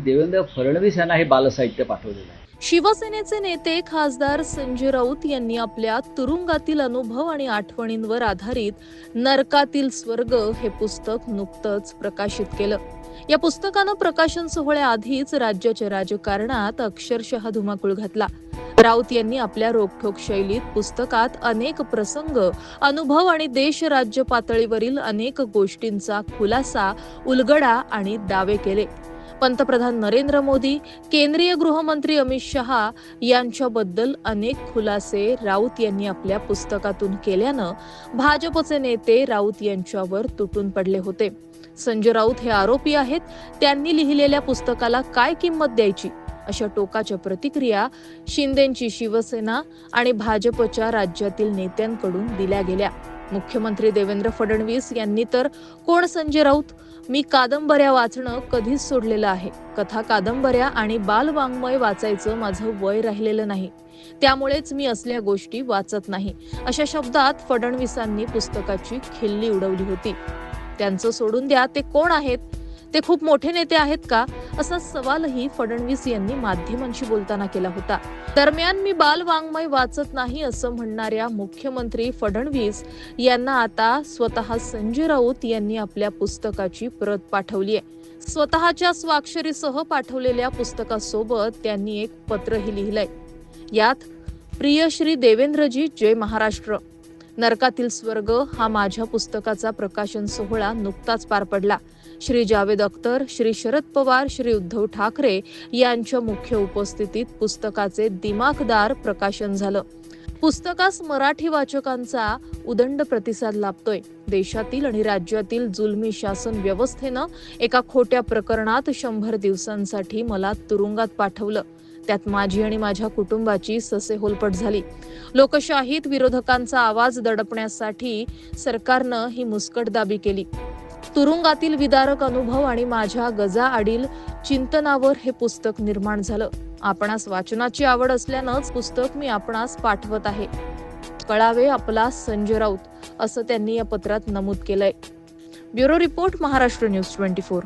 देवेंद्र फडणवीस यांना हे बालसाहित्य पाठवलेलं आहे. शिवसेनेचे नेते खासदार संजय राऊत यांनी आपल्या तुरुंगातील अनुभव आणि आठवणींवर आधारित नरकातील स्वर्ग हे पुस्तक नुकतंच प्रकाशित केलं. या पुस्तकानं प्रकाशन सोहळ्याआधीच राज्याच्या राजकारणात अक्षरशः धुमाकूळ घातला. राऊत यांनी आपल्या रोखठोक शैलीत पुस्तकात अनेक प्रसंग अनुभव आणि देश राज्य पातळीवरील अनेक गोष्टींचा खुलासा उलगडा आणि दावे केले. पंतप्रधान नरेंद्र मोदी केंद्रीय गृहमंत्री अमित शहा यांच्याबद्दल अनेक खुलासे राऊत यांनी आपल्या पुस्तकातून केल्यानं भाजपचे नेते राऊत यांच्यावर तुटून पडले होते. संजय राऊत हे आरोपी आहेत. त्यांनी लिहिलेल्या पुस्तकाला काय किंमत द्यायची? अशा टोकाच्या प्रतिक्रिया शिंदेची शिवसेना आणि भाजपच्या राज्यातील नेत्यांकडून दिल्या गेल्या. मुख्यमंत्री देवेंद्र फडणवीस यांनी तर कोण संजय राऊत? मी कादंबऱ्या वाचणं कधीच सोडलेलं आहे. कथा कादंबऱ्या आणि बालवाङ्मय वाचायचं माझं वय राहिलेलं नाही. त्यामुळेच मी असल्या गोष्टी वाचत नाही. अशा शब्दात फडणवीसांनी पुस्तकाची खिल्ली उडवली होती. त्यांचं सोडून द्या ते कोण आहेत? ते खूप मोठे नेते आहेत का? असा सवालही फडणवीस यांनी माध्यमांशी बोलताना केला होता. दरम्यान मी बाल वाङ्मय वाचत नाही असं म्हणणाऱ्या मुख्यमंत्री फडणवीस यांना आता स्वतः संजय राऊत यांनी आपल्या पुस्तकाची प्रत पाठवली आहे. स्वतःच्या स्वाक्षरीसह पाठवलेल्या पुस्तकासोबत त्यांनी एक पत्रही लिहिलंय. यात प्रिय श्री देवेंद्रजी जय महाराष्ट्र. नरकातील स्वर्ग हा माझ्या पुस्तकाचा प्रकाशन सोहळा नुकताच पार पडला. श्री जावेद अख्तर श्री शरद पवार श्री उद्धव ठाकरे यांच्या मुख्य उपस्थितीत पुस्तकाचे दिमाखदार प्रकाशन झालं. पुस्तकास मराठी वाचकांचा उदंड प्रतिसाद लाभतोय. देशातील आणि राज्यातील जुलमी शासन व्यवस्थेनं एका खोट्या प्रकरणात शंभर दिवसांसाठी मला तुरुंगात पाठवलं. त्यात माझी आणि माझ्या कुटुंबाची ससेहोलपट झाली. लोकशाहीत विरोधकांचा आवाज दडपण्यासाठी सरकारनं ही मुस्कटदाबी केली. तुरुंगातील विदारक अनुभव आणि माझ्या गजाआडील चिंतनावर हे पुस्तक निर्माण झालं. आपणास वाचनाची आवड असल्यानंच पुस्तक मी आपणास पाठवत आहे. कळावे आपला संजय राऊत असं त्यांनी या पत्रात नमूद केलंय. Bureau report Maharashtra news twenty four.